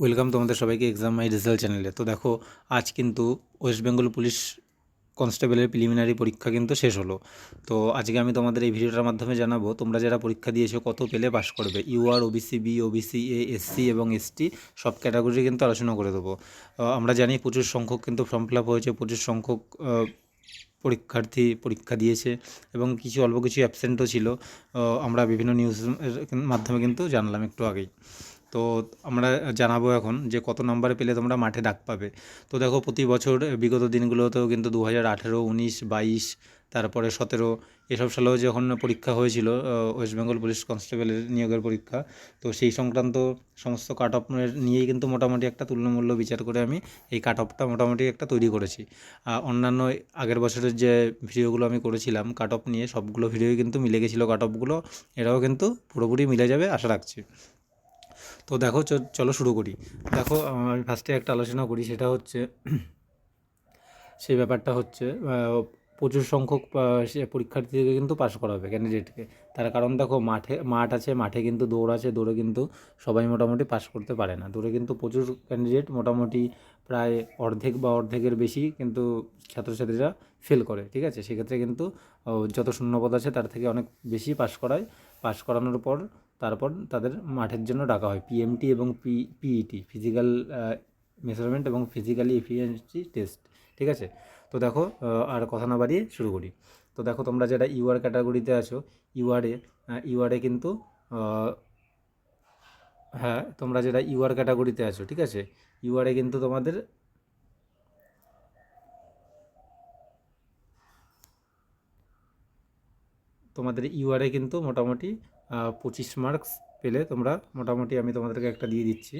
Welcome তোমাদের সবাইকে exam মাই result চ্যানেলে তো দেখো, আজ কিন্তু ওয়েস্ট বেঙ্গল পুলিশ কনস্টেবলের প্রিলিমিনারি পরীক্ষা কিন্তু শেষ হলো। তো আজকে আমি তোমাদের এই ভিডিওটার মাধ্যমে জানাব, তোমরা যারা পরীক্ষা দিয়েছ, কত পেলে পাস করবে? UR OBC B OBC A SC এবং এসটি সব ক্যাটাগরি কিন্তু আলোচনা করে দেবো। আমরা জানি প্রচুর সংখ্যক কিন্তু ফর্ম ফিল আপ হয়েছে, প্রচুর সংখ্যক পরীক্ষার্থী পরীক্ষা দিয়েছে এবং কিছু, অল্প কিছু অ্যাবসেন্টও ছিল। আমরা বিভিন্ন নিউজের মাধ্যমে কিন্তু জানলাম একটু আগেই। তো আমরা জানাব এখন যে কত নাম্বার পেলে তোমরা মাঠে ডাক পাবে। তো দেখো প্রতি বছর বিগত দিনগুলোতেও কিন্তু দু হাজার আঠেরো, উনিশ, বাইশ, তারপরে সতেরো এসব সালেও যখন পরীক্ষা হয়েছিল ওয়েস্ট বেঙ্গল পুলিশ কনস্টেবলের নিয়োগের পরীক্ষা, তো সেই সংক্রান্ত সমস্ত কাট অফ নিয়েই কিন্তু মোটামুটি একটা তুলনামূল্য বিচার করে আমি এই কাট অফটা মোটামুটি একটা তৈরি করেছি। অন্যান্য আগের বছরের যে ভিডিওগুলো আমি করেছিলাম কাট অফ নিয়ে সবগুলো ভিডিওই কিন্তু মিলে গেছিল কাট অফগুলো এটাও কিন্তু পুরোপুরি মিলে যাবে, আশা রাখছি। তো দেখো চলো শুরু করি। দেখো, আমি ফার্স্টে একটা আলোচনা করি, সেটা হচ্ছে, সেই ব্যাপারটা হচ্ছে প্রচুর সংখ্যক পরীক্ষার্থীদেরকে কিন্তু পাস করাবে ক্যান্ডিডেটকে তার কারণ দেখো, মাঠে, মাঠ আছে, মাঠে কিন্তু দৌড় আছে, দৌড়ে কিন্তু সবাই মোটামুটি পাশ করতে পারে না। দৌড়ে কিন্তু প্রচুর ক্যান্ডিডেট মোটামুটি প্রায় অর্ধেক বা অর্ধেকের বেশি কিন্তু ছাত্রছাত্রীরা ফেল করে, ঠিক আছে? সেক্ষেত্রে কিন্তু যত শূন্যপদ আছে, তার থেকে অনেক বেশি পাশ করায়। পাশ করানোর পর তারপর তাদের মাঠের জন্য ডাকা হয়। পিএমটি এবং পি পিইটি ফিজিক্যাল মেজারমেন্ট এবং ফিজিক্যালি এফিসিয়েন্সি টেস্ট ঠিক আছে? তো দেখো আর কথা না বাড়িয়ে শুরু করি। তো দেখো, তোমরা যারা ইউআর ক্যাটাগরিতে আছো ইউআরে ইউআরে কিন্তু হ্যাঁ তোমরা যারা ইউআর ক্যাটাগরিতে আছো, ঠিক আছে? ইউআরে কিন্তু তোমাদের তোমাদের ইউআরে কিন্তু মোটামুটি পঁচিশ মার্কস পেলে তোমরা মোটামুটি আমি তোমাদেরকে একটা দিয়ে দিচ্ছি।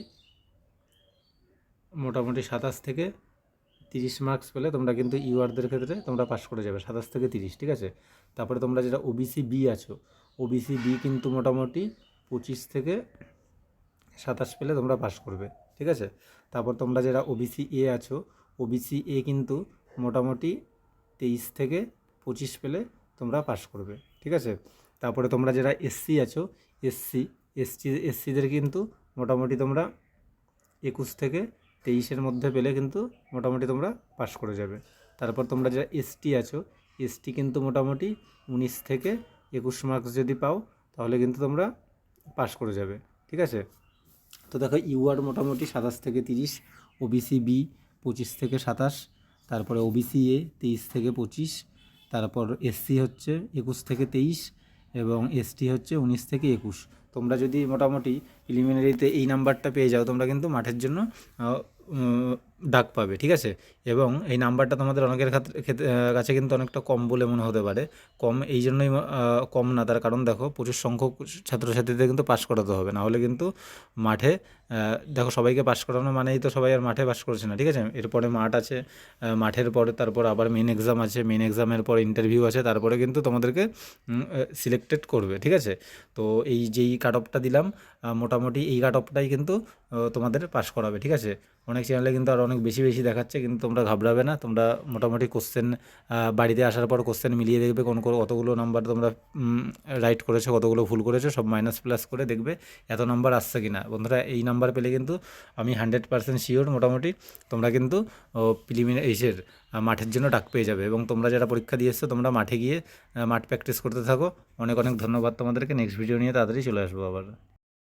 মোটামুটি সাতাশ থেকে তিরিশ মার্কস পেলে তোমরা কিন্তু ইউআরদের ক্ষেত্রে তোমরা পাস করে যাবে, সাতাশ থেকে তিরিশ, ঠিক আছে? তারপরে তোমরা যেটা ওবিসি বি আছো ওবিসি বি কিন্তু মোটামুটি পঁচিশ থেকে সাতাশ পেলে তোমরা পাস করবে, ঠিক আছে? তারপর তোমরা যারা ওবিসি এ আছো ওবিসি এ কিন্তু মোটামুটি তেইশ থেকে পঁচিশ পেলে তোমরা পাস করবে, ঠিক আছে? তারপরে তোমরা যারা এসসি আছো এসসি এসসি এসসিদের কিন্তু মোটামুটি তোমরা একুশ থেকে তেইশের মধ্যে পেলে কিন্তু মোটামুটি তোমরা পাশ করে যাবে। তারপর তোমরা যারা এসটি আছো এসটি কিন্তু মোটামুটি উনিশ থেকে একুশ মার্কস যদি পাও, তাহলে কিন্তু তোমরা পাশ করে যাবে, ঠিক আছে? তো দেখো ইউআর মোটামুটি সাতাশ থেকে তিরিশ ওবিসি বি পঁচিশ থেকে সাতাশ, তারপরে ওবিসি এ তেইশ থেকে পঁচিশ, তারপর এসসি হচ্ছে একুশ থেকে তেইশ এবং এসটি হচ্ছে উনিশ থেকে একুশ। তোমরা যদি মোটামুটি প্রিলিমিনারিতে এই নাম্বারটা পেয়ে যাও, তোমরা কিন্তু মাঠের জন্য ডাক পাবে, ঠিক আছে? এবং এই নাম্বারটা তোমাদের অনেকের কাছে কিন্তু অনেকটা কম বলে মনে হতে পারে। কম এই জন্যই কম না, তার কারণ দেখো, প্রচুর সংখ্যক ছাত্রছাত্রীদের কিন্তু পাশ করাতে হবে। না হলে কিন্তু মাঠে দেখো সবাইকে পাস করানো মানেই তো সবাই আর মাঠে পাস করছে না, ঠিক আছে? এরপরে মাঠ আছে মাঠের পরে তারপর আবার মেন এক্সাম আছে মেন এক্সামের পর ইন্টারভিউ আছে, তারপরে কিন্তু তোমাদেরকে সিলেক্টেড করবে, ঠিক আছে? তো এই যেই কাট অফটা দিলাম মোটামুটি এই কাট অফটাই কিন্তু তোমাদের পাস করাবে, ঠিক আছে? অনেক চ্যানেলে কিন্তু আর অনেক বেশি বেশি দেখাচ্ছে, কিন্তু তোমরা ঘাবড়াবে না। তোমরা মোটামুটি কোশ্চেন বাড়িতে আসার পর কোশ্চেন মিলিয়ে দেখবে কোন কতগুলো নাম্বার তোমরা রাইট করেছ, কতগুলো ভুল করেছ, সব মাইনাস প্লাস করে দেখবে এত নাম্বার আসছে কি না বন্ধুরা, এই নাম্বার পেলে কিন্তু আমি হান্ড্রেড পার্সেন্ট শিওর মোটামুটি তোমরা কিন্তু প্রিলিমিনারি এসের মাঠের জন্য ডাক পেয়ে যাবে। এবং তোমরা যারা পরীক্ষা দিয়ে এসছো, তোমরা মাঠে গিয়ে মাঠ প্র্যাকটিস করতে থাকো। অনেক অনেক ধন্যবাদ তোমাদেরকে। নেক্সট ভিডিও নিয়ে তাড়াতাড়ি চলে আসব আবার।